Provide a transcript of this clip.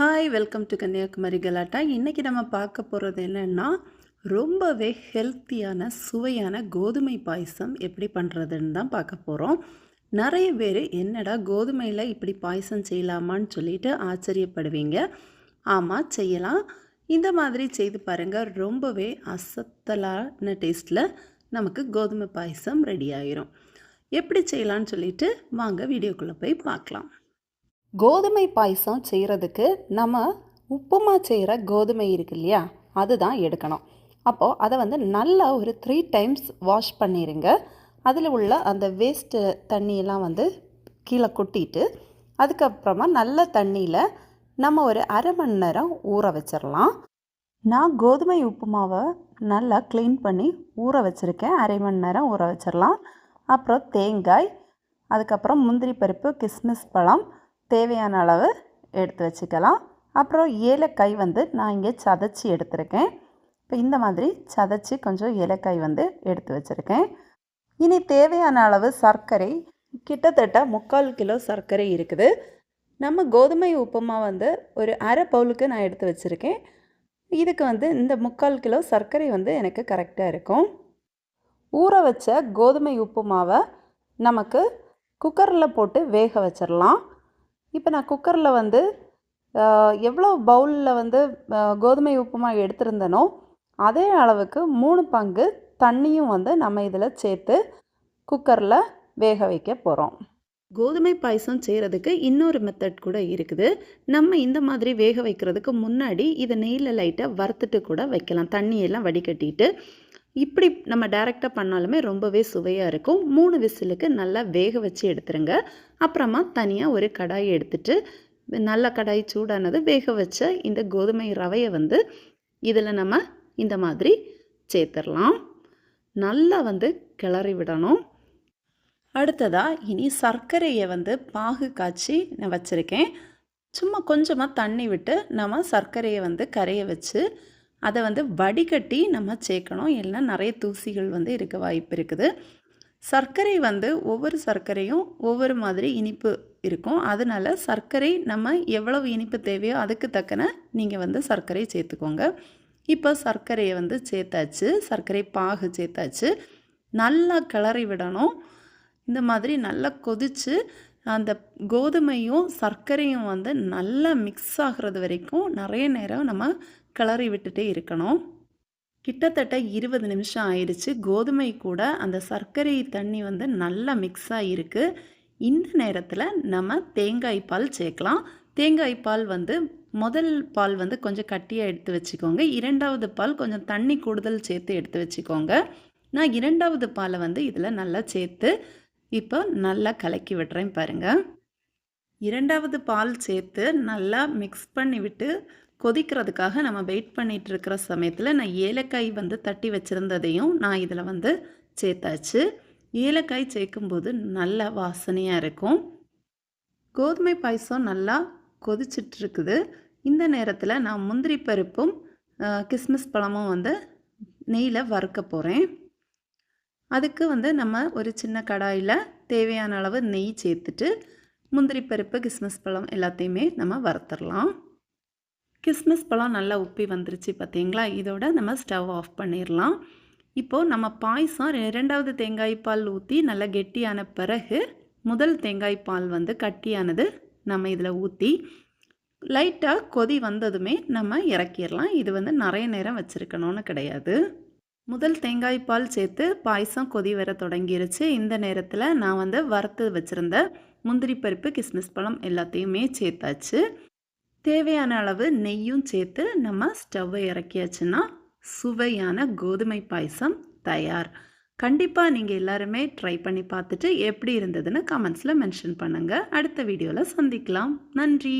Hi welcome to Kanyakumari கலாட்டா. இன்றைக்கி நம்ம பார்க்க போகிறது என்னென்னா ரொம்பவே ஹெல்த்தியான சுவையான கோதுமை பாயசம் எப்படி பண்ணுறதுன்னு தான் பார்க்க போகிறோம் நிறைய பேர் என்னடா கோதுமையில் இப்படி பாயசம் செய்யலாமான்னு சொல்லிட்டு ஆச்சரியப்படுவீங்க. ஆமாம் செய்யலாம். இந்த மாதிரி செய்து பாருங்கள் ரொம்பவே அசத்தலான டேஸ்ட்டில் நமக்கு கோதுமை பாயசம் ரெடி ஆயிரும். எப்படி செய்யலான்னு சொல்லிட்டு வாங்க வீடியோக்குள்ளே போய் பார்க்கலாம். கோதுமை பாயசம் செய்கிறதுக்கு நம்ம உப்புமா செய்கிற கோதுமை இருக்கு இல்லையா? அதுதான் எடுக்கணும். அப்போது அதை வந்து நல்லா ஒரு த்ரீ டைம்ஸ் வாஷ் பண்ணிடுங்க அதில் உள்ள அந்த வேஸ்ட்டு தண்ணியெல்லாம் வந்து கீழே கொட்டிட்டு அதுக்கப்புறமா நல்ல தண்ணியில் நம்ம ஒரு அரை மணி நேரம் ஊற வச்சிடலாம் நான் கோதுமை உப்புமாவை நல்லா க்ளீன் பண்ணி ஊற வச்சுருக்கேன். அரை மணி நேரம் ஊற வச்சிடலாம் அப்புறம் தேங்காய் அதுக்கப்புறம் முந்திரி பருப்பு கிஸ்மிஸ் பழம் தேவையான அளவு எடுத்து வச்சுக்கலாம். அப்புறம் ஏலக்காய் வந்து நான் இங்கே சதைச்சி எடுத்திருக்கேன். இப்போ இந்த மாதிரி சதைச்சி கொஞ்சம் ஏலக்காய் வந்து எடுத்து வச்சுருக்கேன். இனி தேவையான அளவு சர்க்கரை கிட்டத்தட்ட முக்கால் கிலோ சர்க்கரை இருக்குது. நம்ம கோதுமை உப்புமா வந்து ஒரு அரை பவுலுக்கு நான் எடுத்து வச்சுருக்கேன். இதுக்கு வந்து இந்த முக்கால் கிலோ சர்க்கரை வந்து எனக்கு கரெக்டாக இருக்கும். ஊற வச்ச கோதுமை உப்புமாவை நமக்கு குக்கரில் போட்டு வேக வச்சிடலாம் இப்போ நான் குக்கரில் வந்து எவ்வளோ பவுலில் வந்து கோதுமை உப்புமா எடுத்திருந்தனோ அதே அளவுக்கு மூணு பங்கு தண்ணியும் வந்து நம்ம இதில் சேர்த்து குக்கரில் வேக வைக்க போகிறோம் கோதுமை பாயசம் செய்கிறதுக்கு இன்னொரு மெத்தட் கூட இருக்குது. நம்ம இந்த மாதிரி வேக வைக்கிறதுக்கு முன்னாடி இதை நெய்யில் லைட்டாக வறுத்துட்டு கூட வைக்கலாம். தண்ணியெல்லாம் வடிகட்டிட்டு இப்படி நம்ம டைரெக்டாக பண்ணாலுமே ரொம்பவே சுவையாக இருக்கும். மூணு விசிலுக்கு நல்லா வேக வச்சு எடுத்துருங்க. அப்புறமா தனியாக ஒரு கடாய் எடுத்துட்டு நல்ல கடாய் சூடானது வேக வச்ச இந்த கோதுமை ரவையை வந்து இதில் நம்ம இந்த மாதிரி சேர்த்துடலாம் நல்லா வந்து கிளறி விடணும். அடுத்ததாக இனி சர்க்கரையை வந்து பாகு காய்ச்சி நான் வச்சுருக்கேன். சும்மா கொஞ்சமாக தண்ணி விட்டு நம்ம சர்க்கரையை வந்து கரைய வச்சு அதை வந்து வடிகட்டி நம்ம சேர்க்கணும். இல்லைன்னா நிறைய தூசிகள் வந்து இருக்க வாய்ப்பு இருக்குது. சர்க்கரை வந்து ஒவ்வொரு சர்க்கரையும் ஒவ்வொரு மாதிரி இனிப்பு இருக்கும். அதனால் சர்க்கரை நம்ம எவ்வளவு இனிப்பு தேவையோ அதுக்கு தக்கன நீங்கள் வந்து சர்க்கரை சேர்த்துக்கோங்க. இப்போ சர்க்கரையை வந்து சேர்த்தாச்சு. சர்க்கரை பாகு சேர்த்தாச்சு. நல்லா கிளறி விடணும். இந்த மாதிரி நல்லா கொதித்து அந்த கோதுமையும் சர்க்கரையும் வந்து நல்லா மிக்ஸ் ஆகிறது வரைக்கும் நிறைய நேரம் நம்ம கிளறி விட்டுட்டே இருக்கணும். கிட்டத்தட்ட இருபது நிமிஷம் ஆயிடுச்சு. கோதுமை கூட அந்த சர்க்கரை தண்ணி வந்து நல்லா மிக்ஸ் ஆகிருக்கு இந்த நேரத்தில் நம்ம தேங்காய் பால் சேர்க்கலாம். தேங்காய் பால் வந்து முதல் பால் வந்து கொஞ்சம் கட்டியாக எடுத்து வச்சுக்கோங்க. இரண்டாவது பால் கொஞ்சம் தண்ணி கூடுதல் சேர்த்து எடுத்து வச்சுக்கோங்க. நான் இரண்டாவது பாலை வந்து இதில் நல்லா சேர்த்து இப்போ நல்லா கலக்கி விடுறேன் பாருங்கள் இரண்டாவது பால் சேர்த்து நல்லா மிக்ஸ் பண்ணி விட்டு கொதிக்கிறதுக்காக நம்ம வெயிட் பண்ணிகிட்டு இருக்கிற சமயத்தில் நான் ஏலக்காய் வந்து தட்டி வச்சுருந்ததையும் நான் இதில் வந்து சேர்த்தாச்சு. ஏலக்காய் சேர்க்கும்போது நல்ல வாசனையாக இருக்கும். கோதுமை பாயசம் நல்லா கொதிச்சிட்ருக்குது இந்த நேரத்தில் நான் முந்திரி பருப்பும் கிஸ்மிஸ் பழமும் வந்து நெய்யில் வறுக்க போகிறேன் அதுக்கு வந்து நம்ம ஒரு சின்ன கடாயில் தேவையான அளவு நெய் சேர்த்துட்டு முந்திரி பருப்பு கிஸ்மிஸ் பழம் எல்லாத்தையுமே நம்ம வறுத்துடலாம். கிஸ்மிஸ் பழம் நல்லா உப்பி வந்துருச்சு பார்த்தீங்களா? இதோட நம்ம ஸ்டவ் ஆஃப் பண்ணிடலாம் இப்போது நம்ம பாயசம் ரெண்டாவது தேங்காய் பால் ஊற்றி நல்லா கெட்டியான பிறகு முதல் தேங்காய் பால் வந்து கட்டியானது நம்ம இதில் ஊற்றி லைட்டாக கொதி வந்ததுமே நம்ம இறக்கிடலாம் இது வந்து நிறைய நேரம் வச்சுருக்கணும்னு கிடையாது. முதல் தேங்காய் பால் சேர்த்து பாயசம் கொதி வர தொடங்கிருச்சு. இந்த நேரத்தில் நான் வந்து வறுத்து வச்சுருந்த முந்திரி பருப்பு கிஸ்மிஸ் பழம் எல்லாத்தையுமே சேர்த்தாச்சு. தேவையான அளவு நெய்யும் சேர்த்து நம்ம ஸ்டவ்வை இறக்கியாச்சுன்னா சுவையான கோதுமை பாயசம் தயார். கண்டிப்பாக நீங்கள் எல்லாருமே ட்ரை பண்ணி பார்த்துட்டு எப்படி இருந்ததுன்னு கமெண்ட்ஸில் மென்ஷன் பண்ணுங்கள் அடுத்த வீடியோவில் சந்திக்கலாம். நன்றி.